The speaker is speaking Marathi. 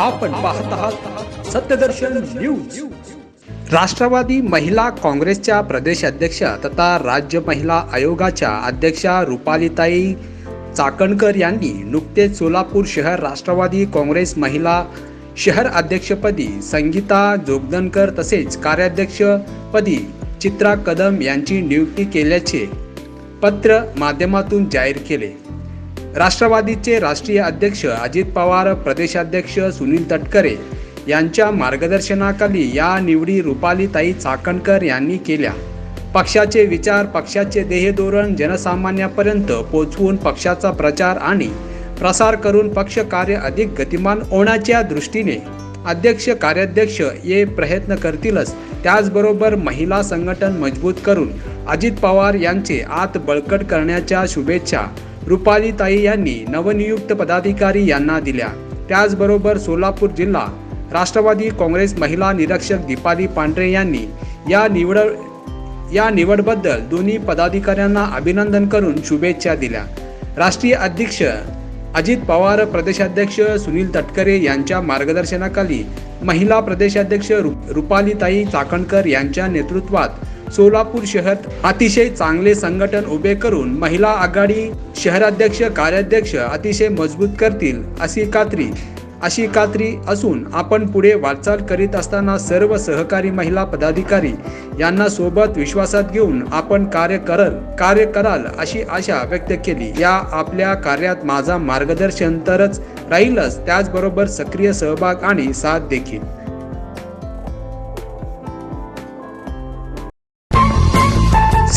आपण पाहत आहात सत्यदर्शन न्यूज. राष्ट्रवादी महिला काँग्रेसच्या प्रदेशाध्यक्षा तथा राज्य महिला आयोगाच्या अध्यक्षा रुपालीताई चाकणकर यांनी नुकतेच सोलापूर शहर राष्ट्रवादी काँग्रेस महिला शहर अध्यक्षपदी संगीता जोगदनकर तसेच कार्याध्यक्षपदी चित्रा कदम यांची नियुक्ती केल्याचे पत्र माध्यमातून जाहीर केले. राष्ट्रवादीचे राष्ट्रीय अध्यक्ष अजित पवार प्रदेशाध्यक्ष सुनील तटकरे यांच्या मार्गदर्शनाखाली या निवडी रुपालीताई चाकणकर यांनी केल्या. पक्षाचे विचार पक्षाचे देहधोरण जनसामान्यापर्यंत पोचवून पक्षाचा प्रचार आणि प्रसार करून पक्ष कार्य अधिक गतिमान होण्याच्या दृष्टीने अध्यक्ष कार्याध्यक्ष हे प्रयत्न करतीलच. त्याचबरोबर महिला संघटन मजबूत करून अजित पवार यांचे आत बळकट करण्याच्या शुभेच्छा रुपालीताई यांनी नवनियुक्त पदाधिकारी यांना दिल्या. त्याचबरोबर सोलापूर जिल्हा राष्ट्रवादी काँग्रेस महिला निरीक्षक दीपाली पांढरे यांनी या निवड या निवडबद्दल दोन्ही पदाधिकाऱ्यांना अभिनंदन करून शुभेच्छा दिल्या. राष्ट्रीय अध्यक्ष अजित पवार प्रदेशाध्यक्ष सुनील तटकरे यांच्या मार्गदर्शनाखाली महिला प्रदेशाध्यक्ष रु- रुपालीताई चाकणकर यांच्या नेतृत्वात सोलापूर शहर अतिशय चांगले संघटन उभे करून महिला आघाडी शहराध्यक्ष कार्याध्यक्ष अतिशय मजबूत करतील अशी खात्री अशी खात्री असून आपण पुढे वाटचाल करीत असताना सर्व सहकारी महिला पदाधिकारी यांना सोबत विश्वासात घेऊन आपण कार्य करल कार्य कराल अशी आशा व्यक्त केली. या आपल्या कार्यात माझा मार्गदर्शन तरच राहीलच त्याचबरोबर सक्रिय सहभाग आणि साथ देखील.